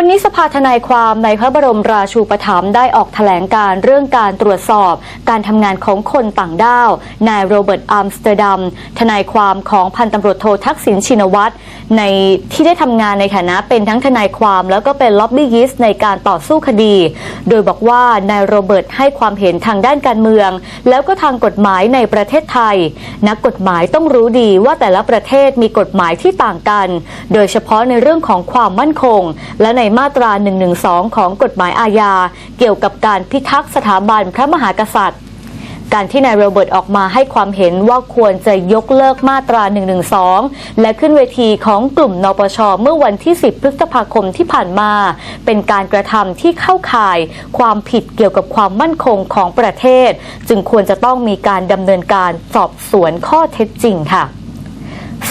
วันนี้สภาทนายความในพระบรมราชูปถัมภ์ได้ออกแถลงการเรื่องการตรวจสอบ การทำงานของคนต่างด้าว นายโรเบิร์ตอัมสเตอร์ดัมทนายความของพันตำรวจโททักษิณชินวัตรในที่ได้ทำงานในฐานะเป็นทั้งทนายความ แล้วก็เป็นล็อบบี้ยิสต์ในการต่อสู้คดี โดยบอกว่านายโรเบิร์ตให้ความเห็นทางด้านการเมือง แล้วก็ทางกฎหมายในประเทศไทย นักกฎหมายต้องรู้ดีว่าแต่ละประเทศมีกฎหมายที่ต่างกัน โดยเฉพาะในเรื่องของความมั่นคง และในมาตรา 112 ของกฎหมายอาญา เกี่ยวกับการพิทักษ์สถาบันพระมหากษัตริย์ การที่นายโรเบิร์ตออกมาให้ความเห็นว่าควรจะยกเลิกมาตรา 112 และขึ้นเวทีของกลุ่มนปช เมื่อวันที่ 10 พฤษภาคมที่ผ่านมา เป็นการกระทำที่เข้าข่าย ความผิดเกี่ยวกับความมั่นคงของประเทศ จึงควรจะต้องมีการดำเนินการสอบสวนข้อเท็จจริงค่ะ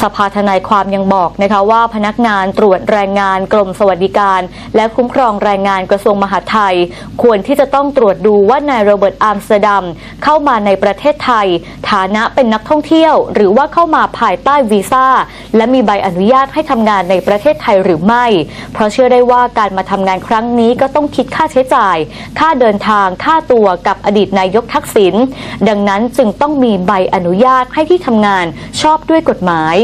สภาทนายความยังบอกนะคะว่าพนักงานตรวจแรงงานกรมสวัสดิการ และคุ้มครองแรงงานกระทรวงมหาดไทย ควรที่จะต้องตรวจดูว่านายโรเบิร์ตอาร์มสเตอร์ดัมเข้ามาในประเทศไทย ฐานะเป็นนักท่องเที่ยว หรือว่าเข้ามาภายใต้วีซ่าและมีใบอนุญาตให้ทำงานในประเทศไทยหรือไม่ เพราะเชื่อได้ว่าการมาทำงานครั้งนี้ก็ต้องคิดค่าใช้จ่าย ค่าเดินทางค่าตัวกับอดีตนายกทักษิณดังนั้นจึงต้องมีใบอนุญาตให้ที่ทำงานชอบด้วยกฎหมาย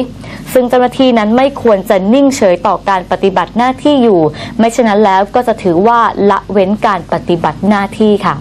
ซึ่งเจ้าหน้าที่นั้นไม่ควรจะนิ่งเฉยต่อการปฏิบัติหน้าที่อยู่ ไม่เช่นนั้นแล้วก็จะถือว่าละเว้นการปฏิบัติหน้าที่ค่ะ